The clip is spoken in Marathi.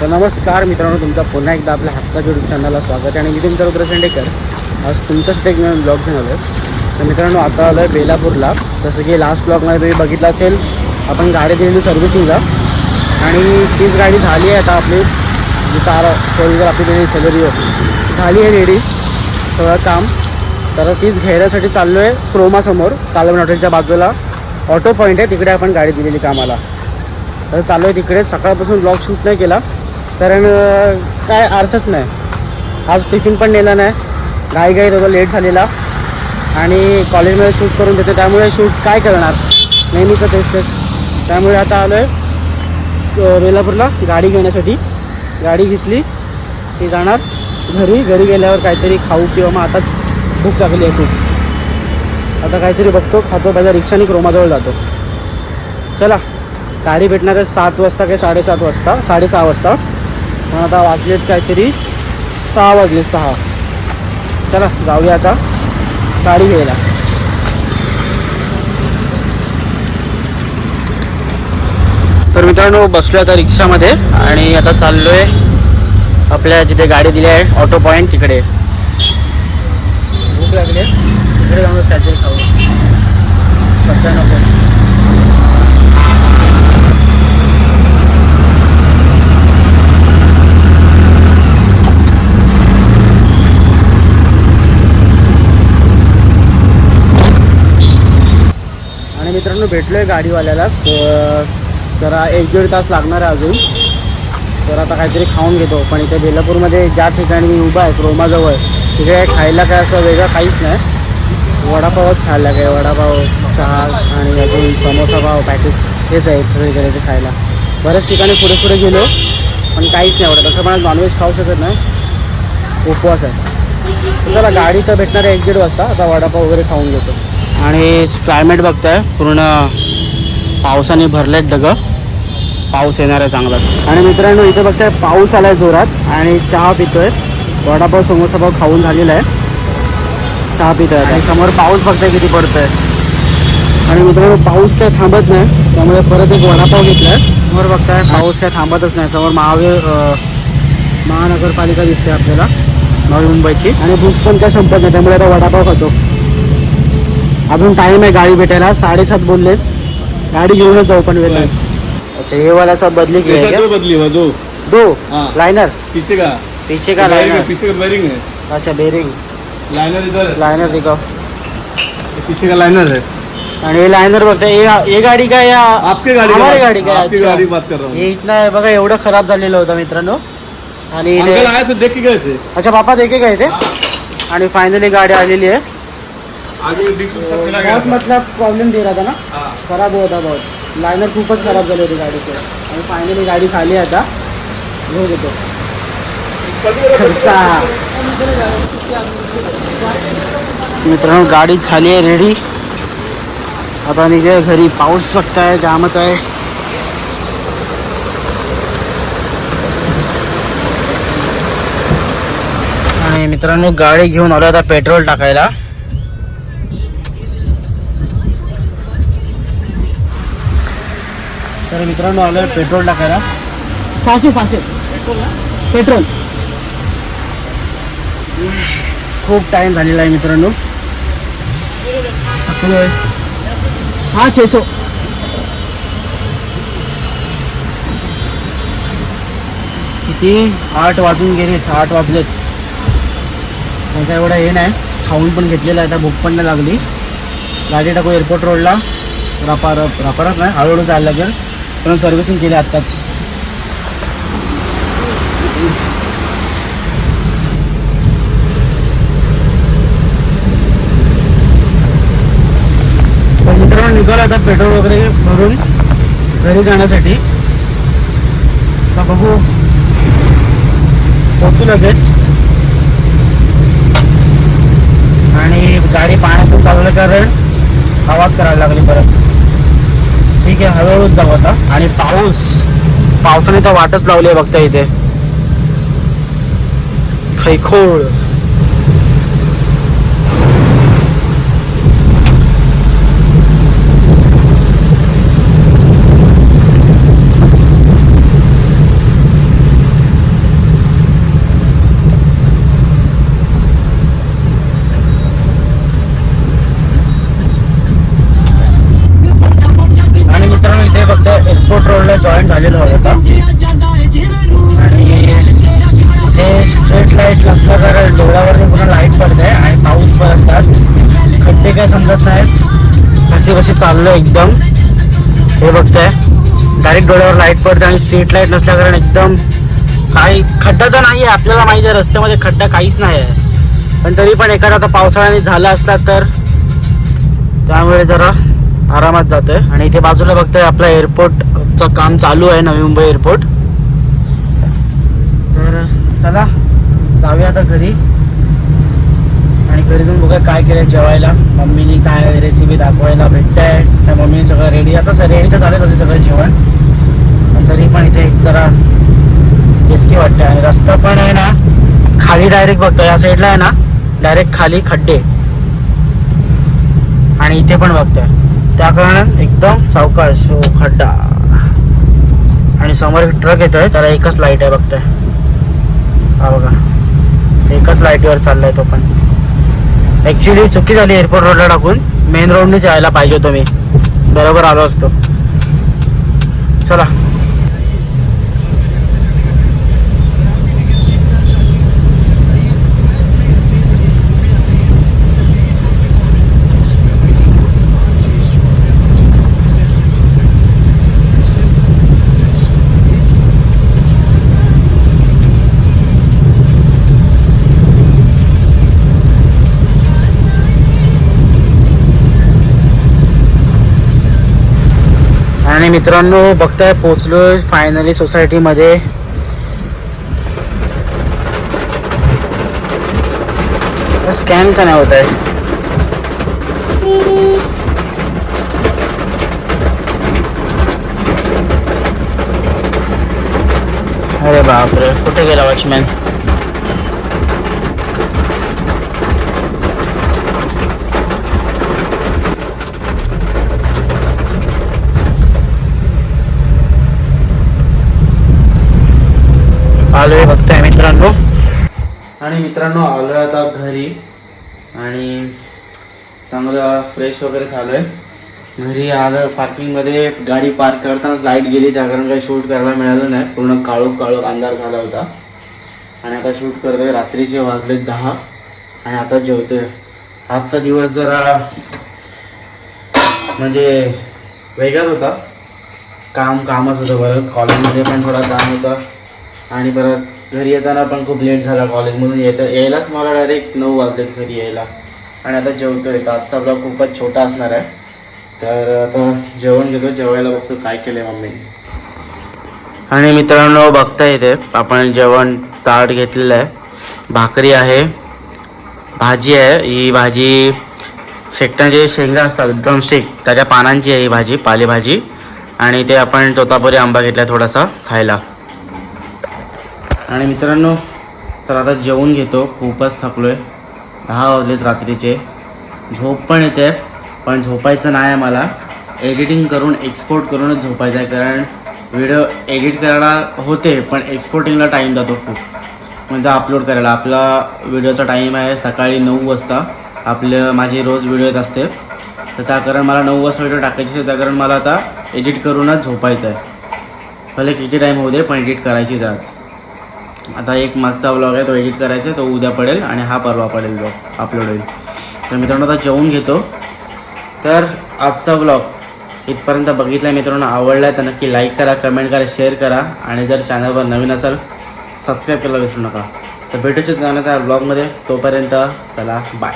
तर नमस्कार मित्रांनो तुमचा पुन्हा एकदा आपल्या हक्काच्या यूट्यूब चॅनलला स्वागत आहे. आणि मी तुमचा रुद्र शेंडेकर. आज तुमच्यासाठी एक नवीन ब्लॉग घेऊन आलो तर मित्रांनो आता आलो आहे बेलापूरला. जसं की लास्ट ब्लॉगमध्ये तुम्ही बघितलं असेल आपण गाडी दिलेली सर्व्हिसिंगला. आणि तीच गाडी झाली आहे आता आपली. जी कार फोर व्हीलर आपली दिलेली होती झाली आहे रेडी सगळं काम. तर तीच घेण्यासाठी चाललो आहे क्रोमासमोर कालवण हॉटेलच्या बाजूला. ऑटो पॉईंट आहे तिकडे आपण गाडी दिलेली कामाला. तर चालू आहे तिकडे. सकाळपासून ब्लॉग शूट नाही केला. कारण काय अर्थच नाही. आज टिफिन पण नेला नाही. घाई घाई होतं लेट झालेला. आणि कॉलेजमध्ये शूट करून देतो त्यामुळे शूट काय करणार? नेहमीचं तेच तेच त्यामुळे आता आलो आहे वेलापूरला गाडी घेण्यासाठी. गाडी घेतली ती जाणार. घरी घरी गेल्यावर काहीतरी खाऊ किंवा मग आताच भूक लागली आहे खूप. आता काहीतरी बघतो खातो पहिला रिक्षाने क्रोमाजवळ जातो. चला गाडी भेटणार आहे सात वाजता काही साडेसात वाजता? साडेसहा वाजता. पण आता वाजलेत काहीतरी सहा वाजले सहा. चला जाऊया आता गाडी घ्यायला. तर मित्रांनो बसलो आता रिक्षामध्ये आणि आता चाललो आहे आपल्या जिथे गाडी दिली आहे ऑटो पॉईंट तिकडे भूक लागली आहे. तिकडे जाऊनच काहीतरी खाऊ. सध्या नको आणि मित्रांनो भेटलो आहे गाडीवाल्याला जरा एक दीड तास लागणार आहे अजून. तर आता काहीतरी खाऊन घेतो. पण इथे बेलापूरमध्ये ज्या ठिकाणी मी उभा आहे क्रोमाजवळ तिथे खायला काय असं वेगळं काहीच नाही. वडापावच खायला काय वडापाव चहा आणि अजून समोसा पाव पॅटीस हेच आहे सगळीकडे ते खायला. बऱ्याच ठिकाणी पुढे पुढे गेलो पण काहीच नाही आवडत. असं मला नॉनव्हेज खाऊ शकत नाही. उपवास आहे. चला गाडी तर भेटणार आहे एक दीड वाजता. आता वडापाव वगैरे खाऊन घेतो. आणि क्लायमेट बघताय पूर्ण पावसाने भरलेत डगं पाऊस येणार आहे चांगलाच आणि मित्रांनो इथे बघताय पाऊस आलाय जोरात आणि चहा पितोय. वडापाव समोसा पाव खाऊन झालेला आहे. चहा पितोय आणि समोर पाऊस बघताय किती पडतोय. आणि मित्रांनो पाऊस काय थांबत नाही त्यामुळे परत एक वडापाव घेतलाय. समोर बघताय पाऊस काय थांबतच नाही. समोर महावीर महानगरपालिका दिसते आपल्याला. नवी मुंबईची. आणि भूक पण काय संपत नाही त्यामुळे आता वडापाव खातो. अजून टाइम आहे गाडी भेटायला. साडेसात बोललेत गाडी घेऊनच जाऊ पण वेळ अच्छा ये वाला सब बदली की है क्या? दो बदली हुआ दो. दो? हाँ। लाइनर पीछे का? पीछे का बेरिंग है, लाइनर पीछे का बेरिंग है. अच्छा बेरिंग लाइनर इधर है. लाइनर दिखाओ. पीछे का लाइनर है. आणि हे लाइनर बघताय ये ये गाडी का या आपकी गाड़ी का हमारी बात- गाडी का आपकी अच्छा. गाड़ी बात कर रहा हूँ. हे इथनं आहे बघा एवढं खराब झालेलं होतं मित्रांनो. आणि इथे- अंकल आए थे देख के गए थे. अच्छा पापा देखे गए थे? आणि फायनली गाडी आलेली आहे आगे डिक्शन सब मिला गया बहुत था। मतलब प्रॉब्लेम दे रहा था ना? हाँ। खराब होत होता बहुत. लायनर खूपच खराब झाली होती गाडीचे आणि फायनली गाडी खाली आहे आता घेऊ देतो खर्चा. मित्रांनो गाडी झाली आहे रेडी आता निघे घरी. पाऊस बघताय जामच आहे. आणि मित्रांनो गाडी घेऊन आलो आता पेट्रोल टाकायला. तर मित्रांनो आलोय पेट्रोल टाकायला. सहाशे सहाशे. पेट्रोल. खूप टाइम झालेला आहे मित्रांनो. हा छेसो किती? आठ वाजून गेलेत आठ वाजलेत. काय एवढं हे नाही खाऊन पण घेतलेलं आहे आता भूक पण नाही लागली. गाडी टाकू एअरपोर्ट रोडला रापा रप रापारच नाही हळूहळू जायला लागेल. पण सर्व्हिसिंग केली आत्ताच. मित्रांनो निघालो आता पेट्रोल वगैरे भरून घरी जाण्यासाठी. तर बघू. पोचू लगेच. आणि गाडी पाण्यातून चालवलं कारण आवाज करायला लागली परत. ठीक आहे हळूहळूच जाऊ आता. आणि पाऊस पावसाने तर वाटच लावली आहे बघता इथे. खैखोळ. कशी चाललं एकदम. हे बघताय. डायरेक्ट डोळ्यावर लाइट पडते आणि स्ट्रीट लाइट नसल्या कारण एकदम काही खड्डा तर नाही आहे आपल्याला माहिती आहे रस्त्यामध्ये खड्डा काहीच नाही आहे पण तरी पण एखादा आता पावसाळ्याने झाला असला तर त्यामुळे जरा आरामात जातोय. आणि इथे बाजूला बघतोय आपलं एअरपोर्टचं काम चालू आहे नवी मुंबई एअरपोर्ट तर चला जाऊया आता घरी. घरी जाऊन बघा काय केलं जेवायला. मम्मीनी काय रेसिपी दाखवायला भेटताय. त्या मम्मीने सगळं रेडी आता सर रेडी तर झालेच असेल सगळं जेवण. पण तरी पण इथे एक जरा रिस्की वाटते आणि रस्ता पण आहे ना खाली डायरेक्ट बघतो. या साईडला आहे ना डायरेक्ट खाली खड्डे. आणि इथे पण बघतोय. त्या कारण एकदम सावकाश खड्डा. आणि समोर एक ट्रक येतोय. त्याला एकच लाइट आहे बघताय. हा बघा. एकच लाईटीवर चाललाय तो पण. ऍक्च्युली चुकी झाली एअरपोर्ट रोडला टाकून. मेन रोडनेच यायला पाहिजे होतो मी. बरोबर आलो असतो. चला. आणि मित्रांनो बघताय पोचलो फायनली सोसायटीमध्ये स्कॅन का नाही होत आहे अरे बापरे कुठे गेला वॉचमॅन आलोय बघताय मित्रांनो. आणि मित्रांनो आलोय आता घरी. आणि चांगलं फ्रेश वगैरे झालोय. घरी आलं पार्किंगमध्ये गाडी पार्क करताना लाइट गेली त्या कारण काही शूट करायला मिळालं नाही. पूर्ण काळोख काळोख अंधार झाला होता. आणि आता शूट करतोय रात्रीचे वाजले दहा. आणि आता जेवतोय. आजचा दिवस जरा म्हणजे वेगळाच होता. काम कामच होतं बरंच. कॉलेजमध्ये पण थोडा काम होता. आणि परत घरी येताना पण खूप लेट झाला कॉलेजमधून येता यायलाच मला डायरेक्ट नऊ वाजलेत घरी यायला. आणि आता जेवतो तर आजचा ब्लॉग खूपच छोटा असणार आहे. तर आता जेवण घेतो. जेवायला बघतो काय केलं आहे मम्मीने आणि मित्रांनो बघता येते आपण जेवण ताट घेतलेलं आहे. भाकरी आहे. भाजी आहे. ही भाजी शेकटांचे शेंगा असतात. ड्रमस्टिक त्याच्या पानांची आहे ही भाजी पालेभाजी. आणि ते आपण तोतापुरी आंबा घेतला थोडासा खायला. आणि मित्रांनो तर आता जेवून घेतो. खूपच थकलो आहे दहा वाजलेत रात्रीचे. झोप पण येते पण झोपायचं नाही आहे मला एडिटिंग करून एक्सपोर्ट करूनच झोपायचं आहे कारण व्हिडिओ एडिट करायला होते पण एक्सपोर्टिंगला टाईम जातो खूप. म्हणजे अपलोड करायला. आपला व्हिडिओचा टाईम आहे सकाळी नऊ वाजता. आपलं माझी रोज व्हिडिओ येत असते. तर त्या कारण मला नऊ वाजता व्हिडिओ टाकायची आहे त्या कारण मला आता एडिट करूनच झोपायचं आहे. भले किती टाईम होऊ दे पण एडिट करायचीच आज. आता एक मागचा व्लॉग आहे तो एडिट करायचा आहे तो उद्या पडेल आणि हा परवा पडेल ब्लॉग अपलोड होईल. तर मित्रांनो आता जेवून घेतो. तर आजचा व्लॉग इथपर्यंत बघितला मित्रांनो आवडला तर नक्की लाईक करा कमेंट करा शेअर करा आणि जर चॅनलवर नवीन असाल सबस्क्राईब करायला विसरू नका. तर भेटूच जाण्याचा ब्लॉगमध्ये तोपर्यंत चला बाय